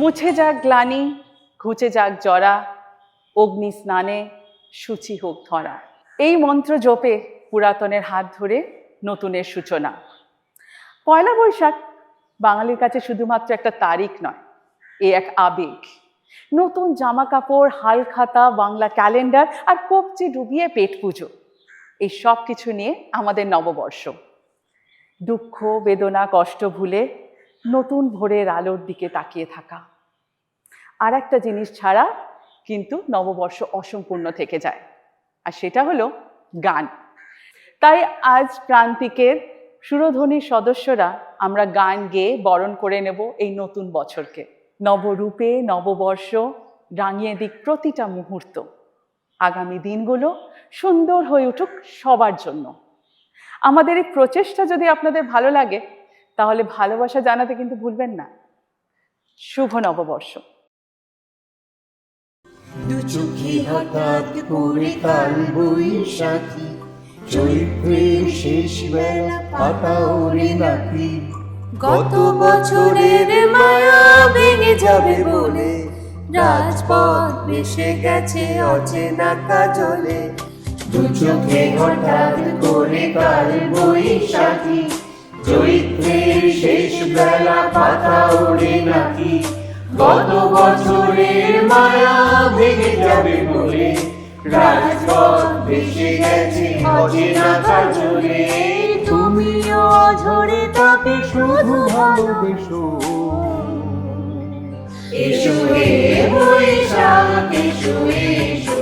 মুছে যাক গ্লানি, ঘুচে যাক জরা, অগ্নি স্নানে সূচি হোক ধরা। এই মন্ত্র জপে পুরাতনের হাত ধরে নতুনের সূচনা। পয়লা বৈশাখ বাঙালির কাছে শুধুমাত্র একটা তারিখ নয়, এ এক আবেগ। নতুন জামা কাপড় হালখাতা, বাংলা ক্যালেন্ডার আর কবচি ডুবিয়ে পেট পুজো, এই সব কিছু নিয়ে আমাদের নববর্ষ। দুঃখ, বেদনা, কষ্ট ভুলে নতুন ভোরের আলোর দিকে তাকিয়ে থাকা। আর একটা জিনিস ছাড়া কিন্তু নববর্ষ অসম্পূর্ণ থেকে যায়। আর সেটা হলো গান। তাই আজ প্রান্তিকের সুরধ্বনির সদস্যরা আমরা গান গেয়ে বরণ করে নেব এই নতুন বছরকে। নবরূপে নববর্ষ রাঙিয়ে দিক প্রতিটা মুহূর্ত। আগামী দিনগুলো সুন্দর হয়ে উঠুক সবার জন্য। আমাদের এই প্রচেষ্টা যদি আপনাদের ভালো লাগে, তাহলে ভালোবাসা জানাতে কিন্তু ভুলবেন না। শুভ নববর্ষ। চোখে হঠাৎ করে কাল বৈশাখী। চৈত্রের শেষ বেলা পাতা ওরে নাকি। গত বছরের মায়া ভেঙে যাবে বলে। রাজপথ ভেসে গেছে অচেনা কাজলে। দু চোখে হঠাৎ করে কাল বৈশাখী। চৈত্রের শেষ বেলা পাতা ওরে নাকি। গত বছরের মায়া ভেঙে যাবে বলে রাজপথ ভেসে গেছে অচেনা কাজলে। তুমিও ঝরে তাকে শুধু ভালোবেসো। এসো হে বৈশাখ এসো এসো।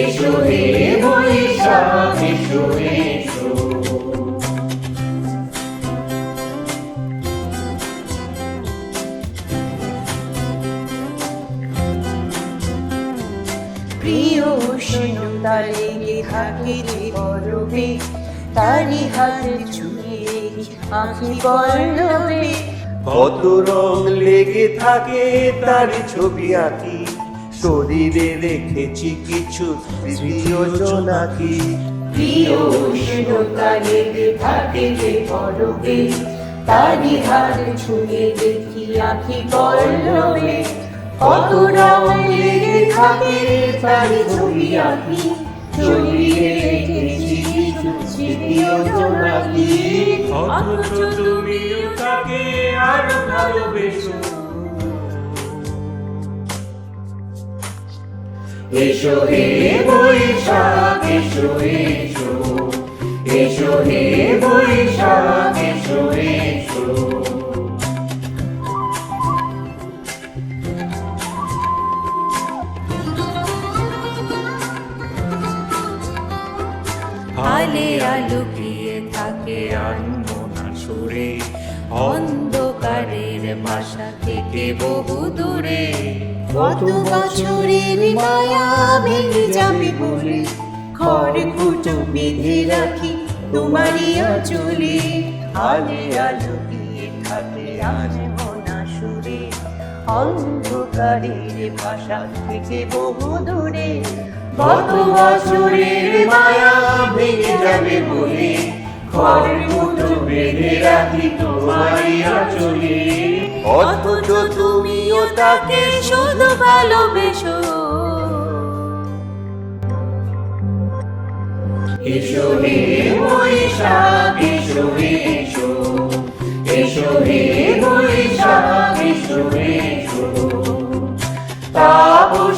এসো হে বৈশাখ এসো এসো। উষ্ণতা লেগে থাকে যে তারি হাতে ছুঁয়ে আঁখি পল্লবে কত রং লেগে থাকে তার ছবি আঁকি। শরীরে রেখেছি কিছু জোনাকি প্রিয় উষ্ণতা লেগে থাকে যে পরবে? তারি হাত ছুঁয়ে দেখি আখি পল্লবে কত রং লেগে থাকে তারি ছবি আঁকি শরীরে রেখেছি স্মৃতিও জোনাকি অথচ তুমি তাকে আরও ভালোবেসো এসো হে বৈশাখ, এসো এসো। এসো হে বৈশাখ, এসো এসো। আলে আলুকিয়ে থাকে আনমনা সুরে অন্ধকারের বাসা থেকে বহু দূরে। কত বছরের মায়া ভেঙে যাবে বলে খড় কুটো বেঁধে রাখি তোমারই চলে আলে আলুকিয়ে থাকে আনমনা সুরে অন্ধকারের ভাষা থেকে বহু দূরে। গত বছরের মায়া ভেঙে যাবে বলে খড় মুঠো বেঁধে রাখি তোমারই আঁচলে। অথচ তুমিও তাকে শুধু ভালোবেসো। এসো হে বৈশাখ এসো এসো। এসো হে বৈশাখ এসো এসো।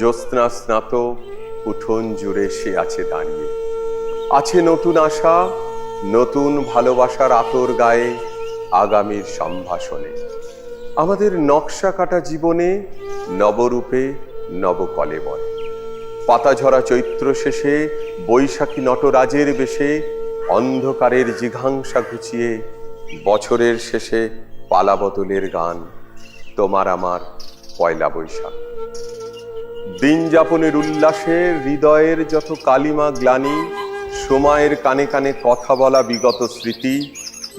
জ্যোৎস্না স্নাত, উঠোন জুড়ে সে আছে দাঁড়িয়ে। আছে নতুন আশা, নতুন ভালোবাসার আতর গায়ে আগামীর সম্ভাষণে। আমাদের নকশা কাটা জীবনে নবরূপে নবকলেবর পাতা ঝরা চৈত্র শেষে, বৈশাখী নটরাজের বেশে, অন্ধকারের জিঘাংসা ঘুচিয়ে, বছরের শেষে পালাবদলের গান, তোমার আমার পয়লা বৈশাখ। দিন যাপনের উল্লাসে হৃদয়ের যত কালিমা গ্লানি, সময়ের কানে কানে কথা বলা বিগত স্মৃতি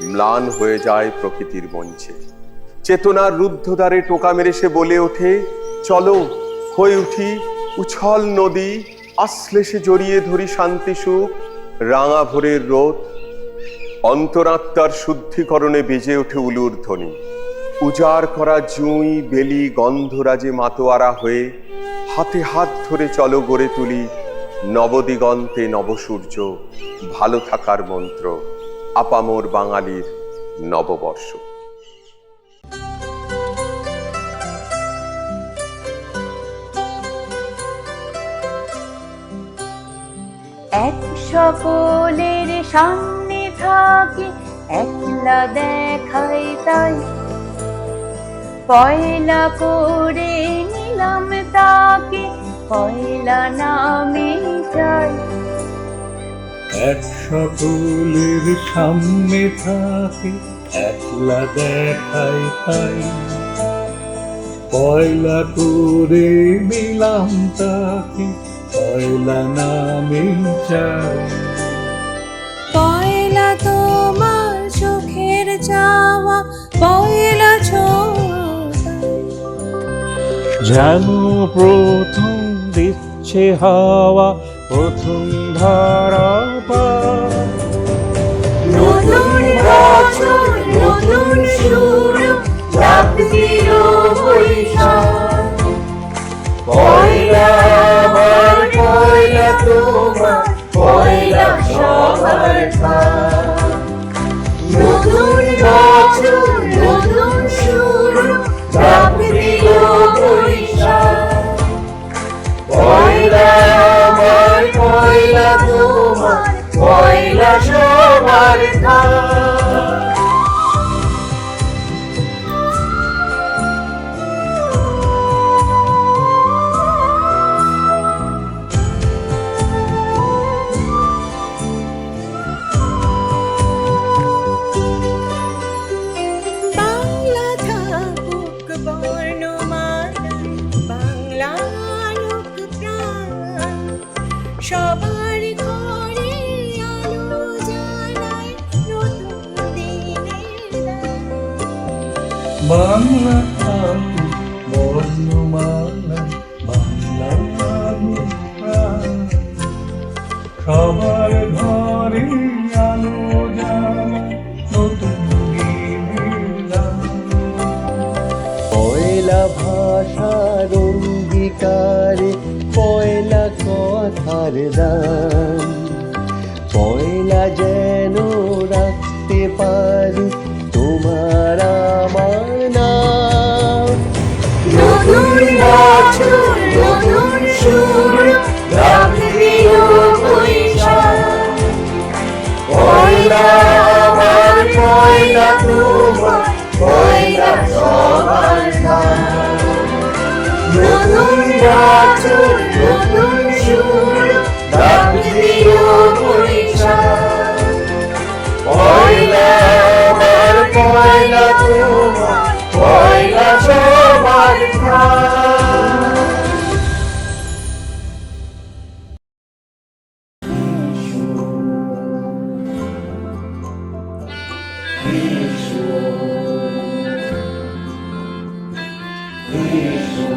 ম্লান হয়ে যায় প্রকৃতির মঞ্চে। চেতনার রুদ্ধদ্বারে টোকা মেরে সে বলে ওঠে, চলো, হয়ে উঠি, উছল নদী আশ্লেষে জড়িয়ে ধরি শান্তি সুখ, রাঙা ভোরের রোদ। অন্তরাত্মার শুদ্ধিকরণে বেজে ওঠে উলুর ধ্বনি। উজাড় করা জুঁই, বেলি, গন্ধরাজে মাতোয়ারা হয়ে হাতে হাত ধরে চলো গড়ে তুলি। নবদিগন্তে নবসূর্য, ভালো থাকার মন্ত্র, আপামোর বাঙালির নববর্ষ। এক সকলের সামনে থাকে, একলা দেখাই তাই। পয়লা করে নিলাম তাকে পয়লা নামে চাই এক সকলের সামনে থাকে একলা দেখাই তাই পয়লা করে মিলাম তাকে পয়লা নামে চাই পয়লা তোমার চোখের যাওয়া পয়লা যেন প্রথম দিচ্ছে হাওয়া প্রথম ধারা পা। সবার ঘরে আলো জ্বালায় নতুন দিনের বাংলা থাকুক বর্ণমালা বাংলা প্রাণ। সবার কথার দান পয়লা যেন রাখতে পারি তোমার আমার নাম পয়লা তোমার। নতুন নতুন শুরু দিল বৈশাখ পয়লা আমার পয়লা তোমার পয়লা সবার থাক। এসো